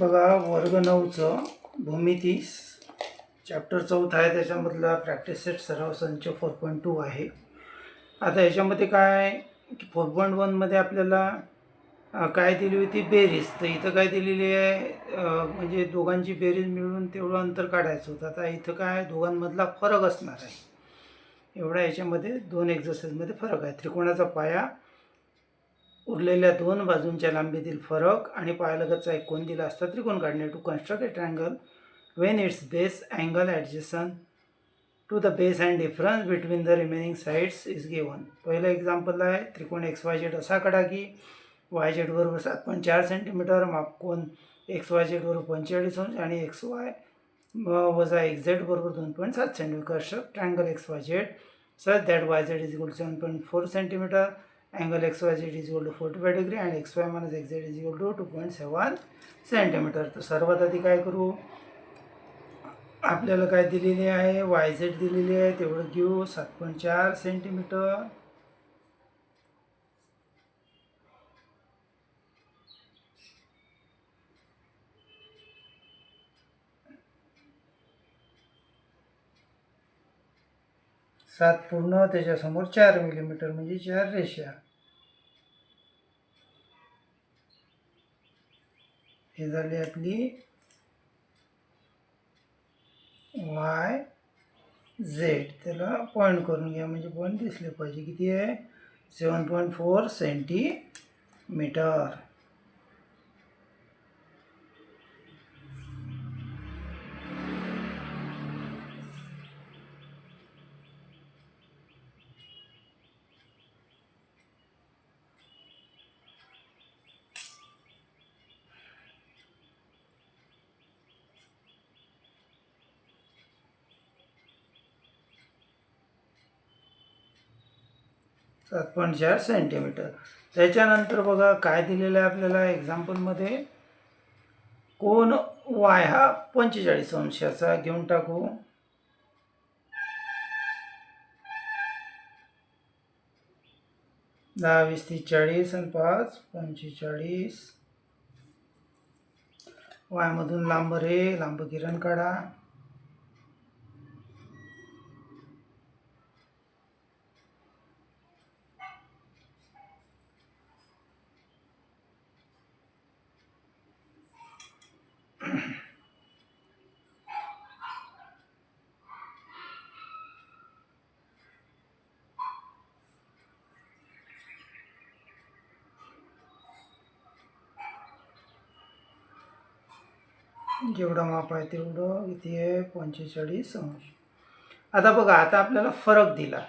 बघा वर्ग नऊचं भूमिती चॅप्टर चौथा आहे त्याच्यामधला प्रॅक्टिस सेट सराव संच फोर पॉईंट टू आहे. आता याच्यामध्ये काय की फोर पॉईंट वनमध्ये आपल्याला काय दिली होती? बेरीज. तर इथं काय दिलेली आहे म्हणजे दोघांची बेरीज मिळून तेवढं अंतर काढायचं होतं. आता इथं काय दोघांमधला फरक असणार आहे. एवढा याच्यामध्ये दोन एक्झरसाईजमध्ये फरक आहे. त्रिकोणाचा पाया उरलेल्या दोन बाजूंच्या लांबीतील फरक आणि पायालगतचा एक कोन दिला असता त्रिकोण काढणे to construct a triangle when its base angle adjacent to the base and difference between the remaining sides is given पहिलं एक्झाम्पल आहे त्रिकोण एक्स वाय झेड असा काढा की वाय झेड बरोबर सात पॉईंट चार सेंटीमीटर मापकोन एक्स वाय झेड बरोबर पंचेचाळीस अंश आणि एक्स वाय वजा एक्स झेड बरोबर दोन पॉईंट सात centimetre construct x Y Z sir that Y Z is equal to seven point four centimetre angle x Y Z is equal forty five degree and X Y minus X Z is equal to two point seven centimetre तर सर्वात आधी काय करू? आपल्याला काय दिलेली आहे? Y Z दिलेली आहे. तेवढं घेऊ. सात पॉईंट चार सेंटीमीटर सात पूर्ण त्याच्यासमोर चार मिलीमीटर म्हणजे चार रेषा. हे झाली आपली वाय झेड त्याला पॉईंट करून घ्या म्हणजे पॉईंट दिसले पाहिजे. किती आहे? सेवन पॉईंट फोर सेंटीमीटर सात पॉईंट चार सेंटीमीटर. त्याच्यानंतर बघा काय दिलेलं आहे आपल्याला एक्झाम्पलमध्ये कोण वाय हा पंचेचाळीस अंशाचा घेऊन टाकू. दहा वीस तीस चाळीस आणि पाच पंचेचाळीस. वायमधून लांब रे लांब किरण काढा. जेवढं माप आहे तेवढं किती आहे पंचेचाळीस अंश. आता बघा आता आपल्याला फरक दिला.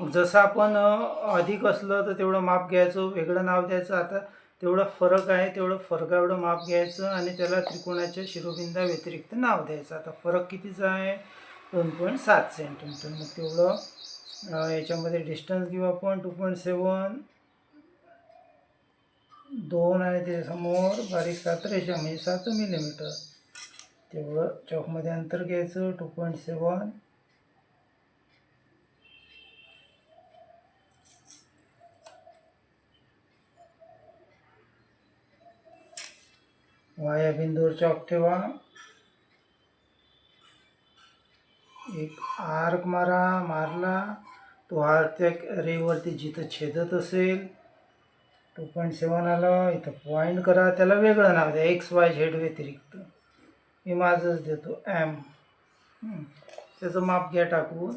मग जसं आपण अधिक असलं तर तेवढं माप घ्यायचं वेगळं नाव द्यायचं. आता तेवढं फरक आहे तेवढं फरका एवढं माप घ्यायचं आणि त्याला त्रिकोणाच्या शिरोबिंदा व्यतिरिक्त नाव द्यायचं. आता फरक कितीचा आहे? दोन पॉईंट सात सेंटीमीटर. मग तेवढं याच्यामध्ये डिस्टन्स घेऊ आपण टू पॉईंट सेवन दोन आणि त्याच्यासमोर बारीक सात रेषा म्हणजे सात मिलीमीटर तेवढं चौकमध्ये अंतर घ्यायचं टू पॉईंट सेवन वाया बिंदूवर चौक ठेवा. एक आर्क मारा मारला. तो आर्क त्या रेवरती जिथं छेदत असेल टू पॉईंट सेवन आलं इथं पॉईंट करा त्याला वेगळं नाव द्या एक्स वाय झेड व्यतिरिक्त. मी माझंच देतो एम त्याचं माप घ्या टाकून.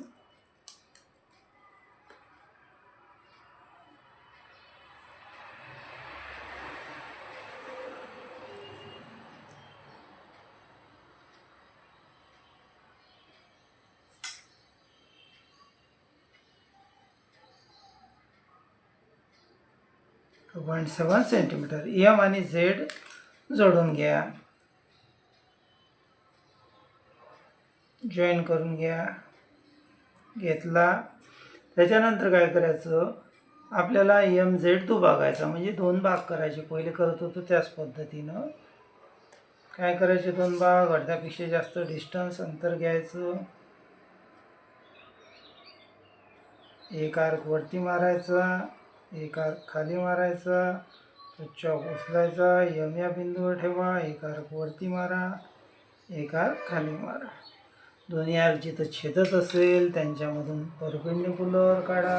Two point seven centimetre. M आणि झेड जोडून घ्या. जॉईन करून घ्या. घेतला. त्याच्यानंतर काय करायचं? आपल्याला एम झेड तो बघायचा म्हणजे दोन भाग करायचे. पहिले करत होतो त्याच पद्धतीनं. काय करायचे? दोन भाग. अर्ध्यापेक्षा जास्त डिस्टन्स अंतर घ्यायचं. एक आर्क वरती मारायचा. एक आर्क खाली मारायचा तो चॉक उचलायचा यम या बिंदूवर ठेवा एक आर्क वरती मारा एक आर्क खाली मारा. दोन्ही आर्क जिथं छेदत असेल त्यांच्यामधून परपेंडिक्युलर काढा.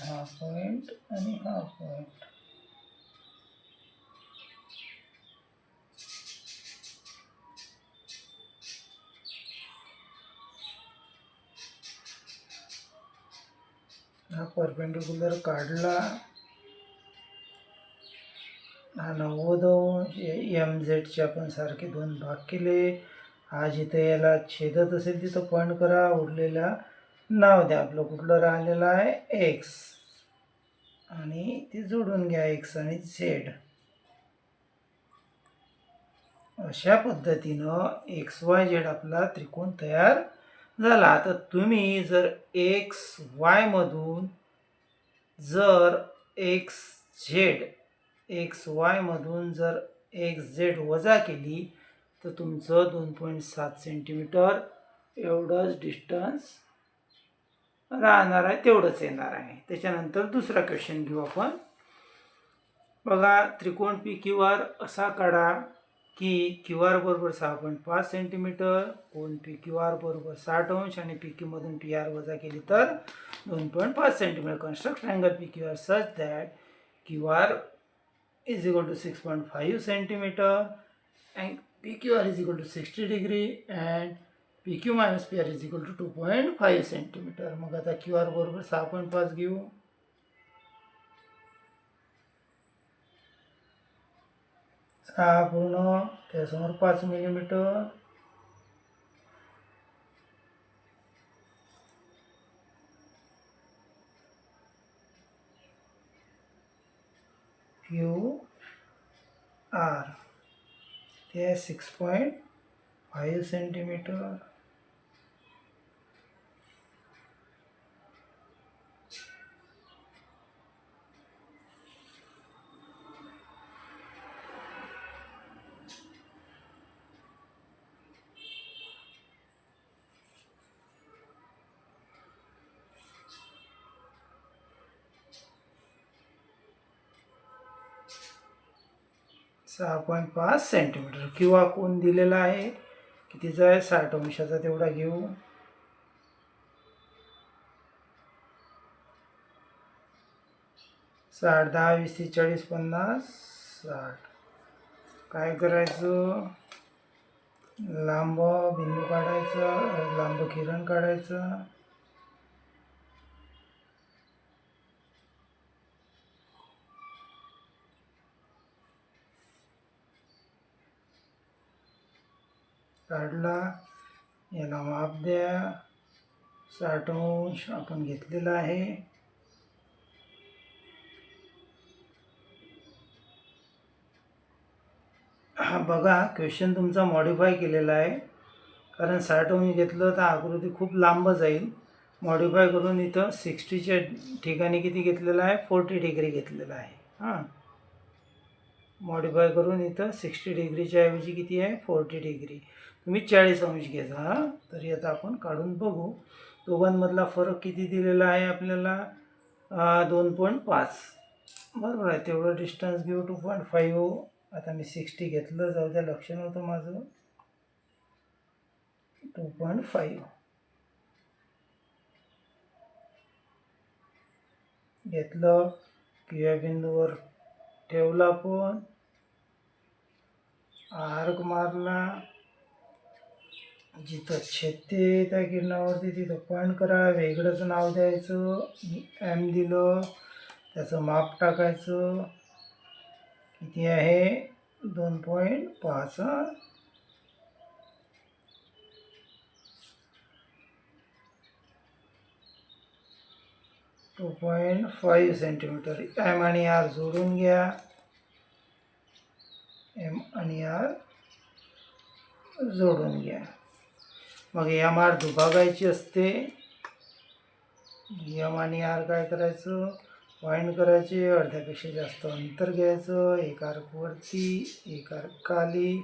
हा पॉईंट आणि हा पॉईंट हा परपेंडिक्युलर काढला. हा नव्वद एम झेडचे आपण सारखे दोन भाग केले. हा जिथे याला छेदत असेल तिथं पॉईंट करा. उरलेला नाव द्या. आपलं कुठलं राहिलेलं आहे? एक्स आणि ते जोडून घ्या. एक्स आणि झेड अशा पद्धतीनं एक्स वाय झेड आपला त्रिकोण तयार झाला. तर तुम्ही जर एक्स वायमधून जर एक्स झेड एक्स वायमधून जर एक्स झेड वजा केली तर तुमचं दोन पॉईंट सात सेंटीमीटर एवढंच डिस्टन्स राहणार आहे तेवढंच येणार आहे. त्याच्यानंतर दुसरा क्वेश्चन घेऊ आपण. बघा त्रिकोण पी क्यू आर असा काढा. की क्यू आर बरोबर सहा पॉईंट पाच सेंटीमीटर, कोण पी क्यू आर बरोबर साठ अंश आणि पी क्यूमधून पी आर वजा केली तर दोन पॉईंट पाच centimetre. Construct angle P Q R such that Q R is equal to six point five centimetre and P Q R is equal to sixty degree and P Q minus P R is equal to two point five centimetre मग आता Q R बरोबर सहा point पाच घेऊ. सहा पूर्ण त्यासमोर पाच मिलीमीटर. क्यू आर ते सिक्स पॉईंट फाईव्ह सेंटीमीटर सहा पॉईंट पाच सेंटीमीटर किंवा कोण दिलेला आहे कितीचा आहे साठ अंशाचा तेवढा घेऊ. साठ दहा वीस तीस चाळीस पन्नास साठ. काय करायचं? लांब बिंदू काढायचा लांब किरण काढायचं. काढला. याला माप द्या. साठ अंश आपण घेतलेला आहे. हा बघा क्वेश्चन तुमचा मॉडिफाय केलेला आहे. कारण साठ अंश घेतलं तर आकृती खूप लांब जाईल. मॉडिफाय करून इथं सिक्स्टीच्या ठिकाणी किती घेतलेलं आहे? फोर्टी डिग्री घेतलेला आहे. हां. मॉडिफाय करून इथं सिक्स्टी डिग्रीच्या ऐवजी किती आहे? फोर्टी डिग्री तुम्ही चाळीस अंश घ्यायचा हां? तरी आता आपण काढून बघू. दोघांमधला फरक किती दिलेला आहे आपल्याला? दोन पॉईंट पाच. बरोबर आहे तेवढं डिस्टन्स घेऊ टू पॉईंट फाईव्ह आता मी सिक्स्टी घेतलं जाऊ द्या लक्ष नव्हतं माझं. टू पॉईंट फाईव्ह घेतलं किंवा बिंदूवर ठेवला आपण. आर्क मारला. जिथं छेदते त्या किरणावरती तिथं पॉईंट करा वेगळंच नाव द्यायचं एम दिलं त्याचं माप टाकायचं. किती आहे? दोन पॉईंट पाच two point five centimetre M आणि आर जोडून घ्या. एम आणि आर जोडून घ्या. मग एम आर दुभागायची असते. एम आणि आर काय करायचं? पॉईंट करायचे अर्ध्यापेक्षा जास्त अंतर घ्यायचं एक आर्कवरती एक आर्क खाली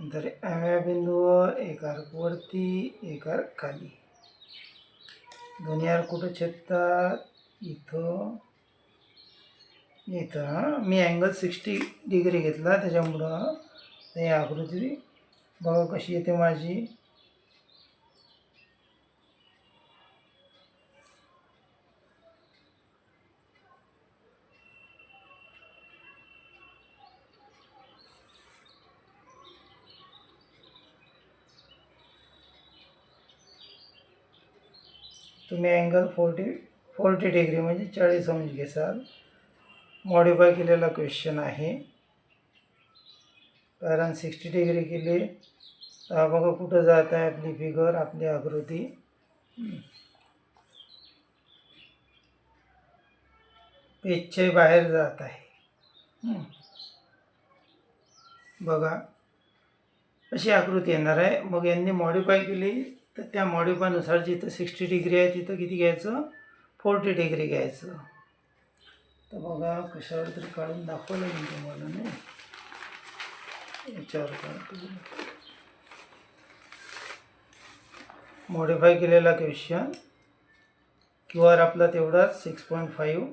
नंतर एव्या बिंदूवर एक आर्कवरती एक आर्क खाली. दोन्ही आर्क कुठं छेदतात? इथं. इथं हां? मी अँगल सिक्स्टी डिग्री घेतला त्याच्यामुळं. ही आकृती बघा कशी येते माझी. तुम्ही अँगल फोर्टी फोर्टी डिग्री म्हणजे चाळीस अंश घेसाल मॉडिफाय केलेला क्वेश्चन आहे. कारण सिक्स्टी डिग्री केली. तर बघा कुठं जात आहे आपली फिगर आपली आकृती. पेजच्या बाहेर जात आहे. बघा. अशी आकृती येणार आहे. मग यांनी मॉडिफाय केली. तर त्या मॉडिफायनुसार जिथं सिक्स्टी डिग्री आहे तिथं किती घ्यायचं? फोर्टी डिग्री घ्यायचं. तर बघा कशावर तरी काढून दाखवलं मी तुम्हाला नाही? याच्यावर काढतो मॉडिफाय केलेला क्वेश्चन क्यू आर आपला तेवढाच six point five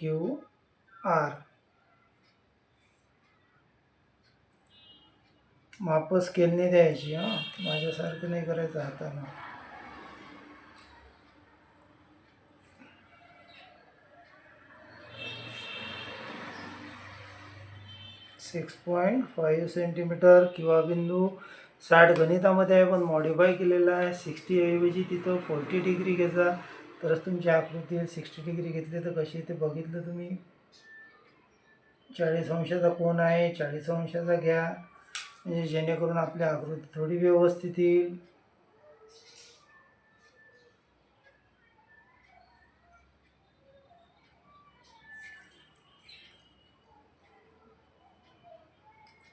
Q R माप स्केलने द्यायची हां. माझ्यासारखं नाही करायचं हाताना. सिक्स पॉईंट फाईव्ह सेंटीमीटर किंवा बिंदू साठ गणितामध्ये आहे पण मॉडिफाय केलेला आहे. सिक्स्टी ऐवजी तिथं फोर्टी डिग्री घ्यायचा. तरच तुमची आकृती सिक्स्टी डिग्री घेतली तर कशी ते बघितलं तुम्ही. चाळीस अंशाचा कोण आहे चाळीस अंशाचा घ्या. म्हणजे जेणेकरून आपली आकृती थोडी व्यवस्थित येईल.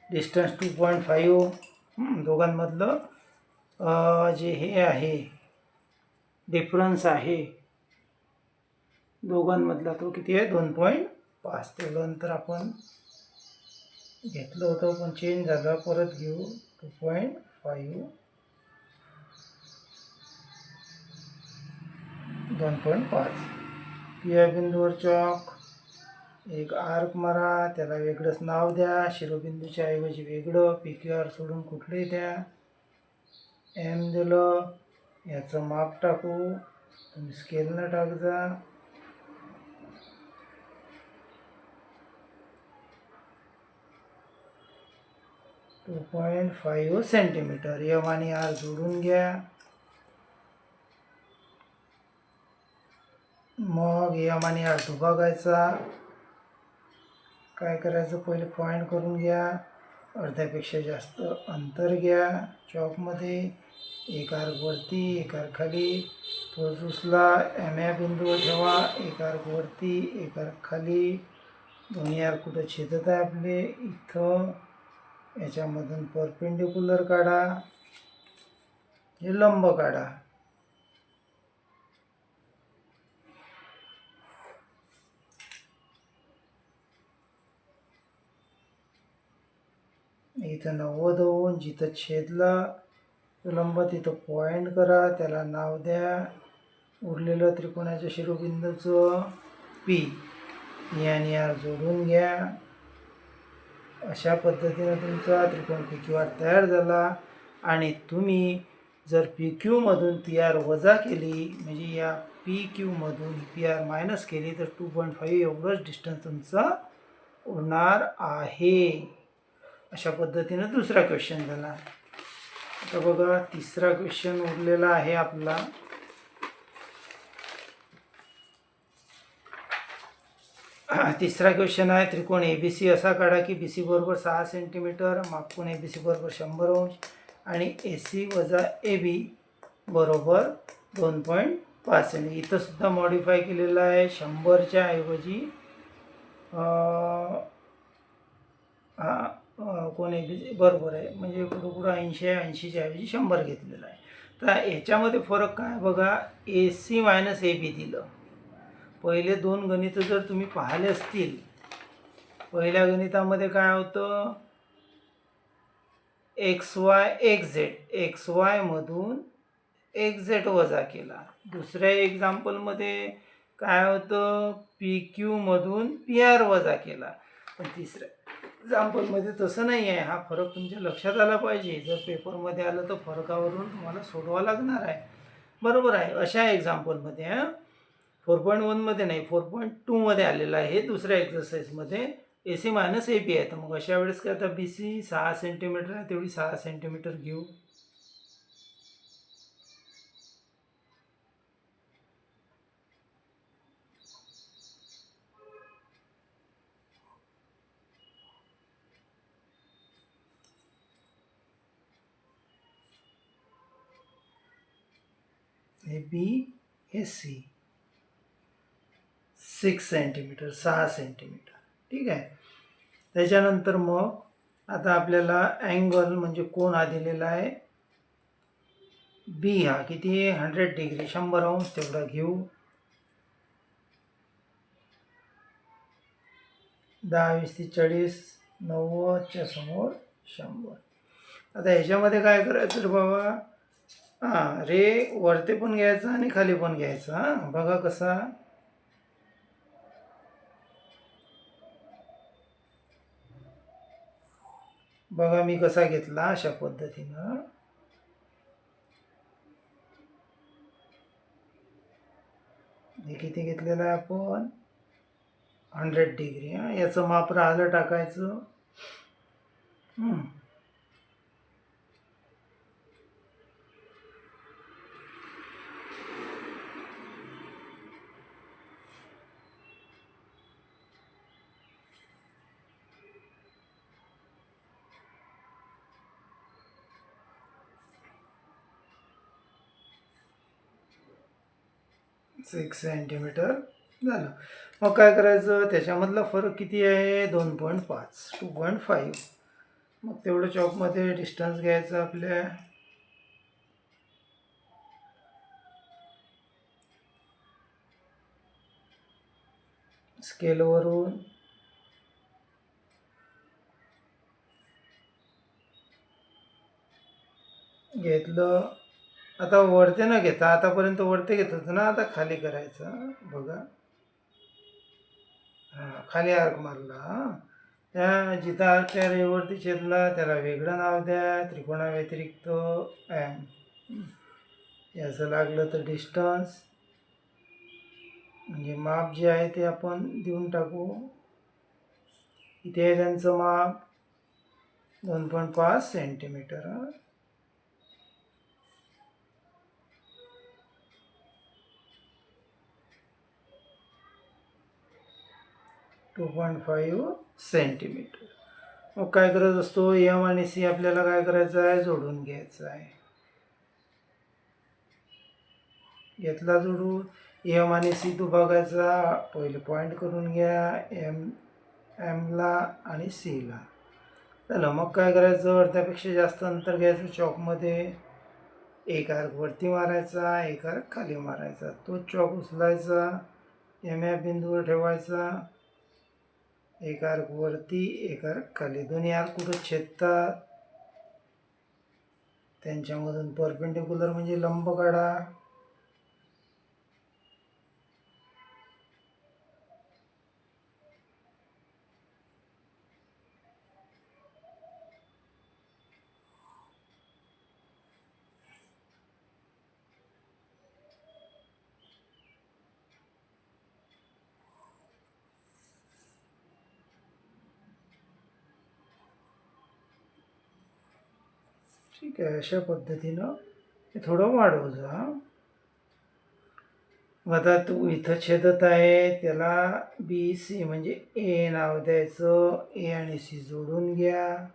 डिस्टन्स टू पॉईंट फाईव्ह दोघांमधलं जे हे आहे डिफरन्स आहे दोघांमधला तो किती आहे? दोन पॉईंट पाच. तेवढं नंतर आपण घेतलं होतं पण चेंज झाला परत घेऊ. टू पॉईंट फाईव्ह दोन पॉईंट पाच. या बिंदूवर चॉक एक आर्क मारा. त्याला वेगळंच नाव द्या. शिरोबिंदूच्या ऐवजी वेगळं. पी क्यू आर सोडून कुठले द्या. एम दिलं. याचं माप टाकू. तुम्ही स्केलनं टाकजा. Two point five centimetre. M आणि आर जोडून घ्या. मग एम आणि आर दुभागायचा. बघायचा काय करायचं? पहिले पॉईंट करून घ्या. अर्ध्यापेक्षा जास्त अंतर घ्या. चॉकमध्ये एक आर वरती एक आर खाली. तो उचला एम या बिंदूवर ठेवा. एक आर्क वरती एक आर्क खाली. दोन्ही आर्क कुठं छेदत आहे आपले? इथं. याच्यामधून परपेंडिक्युलर काढा. हे लंब काढा. इथं नव्वद होऊन जिथं छेदला लंब तिथं पॉईंट करा त्याला नाव द्या. उरलेलं त्रिकोणाच्या शिरोबिंदूचं पी आणि आर जोडून घ्या. अशा पद्धतीनं तुमचा त्रिकोण पी क्यू आर तयार झाला. आणि तुम्ही जर पी क्यूमधून पी आर वजा केली म्हणजे या पी क्यूमधून पी आर मायनस केली तर टू पॉईंट फाईव्ह एवढंच डिस्टन्स तुमचा उरणार आहे. अशा पद्धतीनं दुसरा क्वेश्चन झाला. आता बघा तिसरा क्वेश्चन उरलेला आहे आपला. तिसरा क्वेश्चन आहे त्रिकोण ए बी सी असा काढा की बी सी बरोबर सहा सेंटीमीटर मापकोन ए बी सी बरोबर शंभर अंश आणि ए सी वजा ए बी बरोबर दोन पॉईंट पाच सेंटी. इथंसुद्धा मॉडीफाय मॉडिफाय केलेलं आहे शंभरच्या ऐवजी हां कोण ए बी बरोबर आहे. म्हणजे कुठं कुठं ऐंशी आहे ऐंशीच्या ऐवजी शंभर घेतलेलं आहे. तर याच्यामध्ये फरक काय बघा ए सी मायनस ए बी दिलं. पहिले दोन गणितं जर तुम्ही पाहिले असतील पहिल्या गणितामध्ये काय होतं? X Y X Z. X वायमधून X Z वजा केला. दुसऱ्या एक्झाम्पलमध्ये काय होतं? पी क्यूमधून पी आर वजा केला. पण तिसऱ्या एक्झाम्पलमध्ये तसं नाही आहे. हा फरक तुमच्या लक्षात आला पाहिजे. जर पेपरमध्ये आलं तर फरकावरून तुम्हाला सोडवा लागणार आहे. बरोबर आहे. अशा एक्झाम्पलमध्ये हां? फोर पॉईंट वनमध्ये नाही फोर पॉईंट टूमध्ये आलेलं आहे. दुसऱ्या एक्झरसाईजमध्ये A C minus A B आहे. तर मग अशा वेळेस काय आता बी सी सहा सेंटीमीटर आहे तेवढी सहा सेंटीमीटर घेऊ. हे B S C six centimetre सहा सेंटीमीटर. ठीक आहे? त्याच्यानंतर मग आता आपल्याला अँगल म्हणजे कोण हा दिलेला आहे. बी हा किती? आहे हंड्रेड डिग्री शंभर अंश तेवढा घेऊ. दहा वीस ते चाळीस नव्वदच्या समोर शंभर. आता ह्याच्यामध्ये काय करायचं रे बाबा? हां रे वरते पण घ्यायचा आणि खाली पण घ्यायचा हां. बघा कसा बघा मी कसा घेतला अशा पद्धतीनं. हे किती घेतलेलं आहे आपण? हंड्रेड डिग्री हां. याचं माप राहिलं टाकायचं. सिक्स सेंटीमीटर झालं. मग काय करायचं? त्याच्यामधला फरक किती आहे? दोन पॉईंट पाच टू पॉईंट फाईव्ह. मग तेवढं चॉकमध्ये डिस्टन्स घ्यायचं आपल्या. स्केलवरून घेतलं. आता वरते न घेता आतापर्यंत वरते घेत होतं ना आता खाली करायचं. बघा. हां खाली आर्क मारला. त्या जिथं आर्क त्या रेवरती छेदला त्याला वेगळं नाव द्या त्रिकोणाव्यतिरिक्त एम याचं लागलं तर डिस्टन्स म्हणजे माप जे आहे ते आपण देऊन टाकू. इथे आहे त्यांचं माप. दोन पॉईंट पाच centimetre two point five centimetre मग काय करत असतो? एम आणि सी आपल्याला काय करायचं आहे? जोडून घ्यायचं आहे. घेतला जोडून एम आणि सी तू बघायचा पहिले पॉईंट करून घ्या. एम एमला आणि सीला झालं मग काय करायचं? अर्ध्यापेक्षा जास्त अंतर घ्यायचं चॉकमध्ये. एक आर्क वरती मारायचा एक आर्क खाली मारायचा. तो चॉक उचलायचा. एम या बिंदूवर ठेवायचा. एक आर्क वरती एक आर्क खाली. दोन्ही आर्क कुठं छेदतात? त्यांच्यामधून परपेंडिक्युलर म्हणजे लंब काढा. ठीक आहे अशा पद्धतीनं ते थोडं वाढव जा. मग आता तू इथं छेदत आहे त्याला बी सी म्हणजे ए नाव द्यायचं ए आणि सी जोडून घ्या.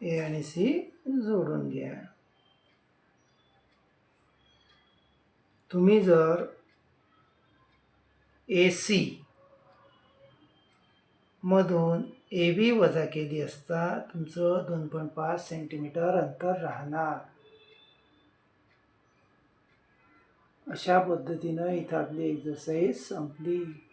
ए आणि सी जोडून घ्या. तुम्ही जर ए सी मधून ए बी वजा केली असता तुमचं दोन पॉईंट पाच सेंटीमीटर अंतर राहणार. अशा पद्धतीनं इथं आपली एक्झरसाईज संपली.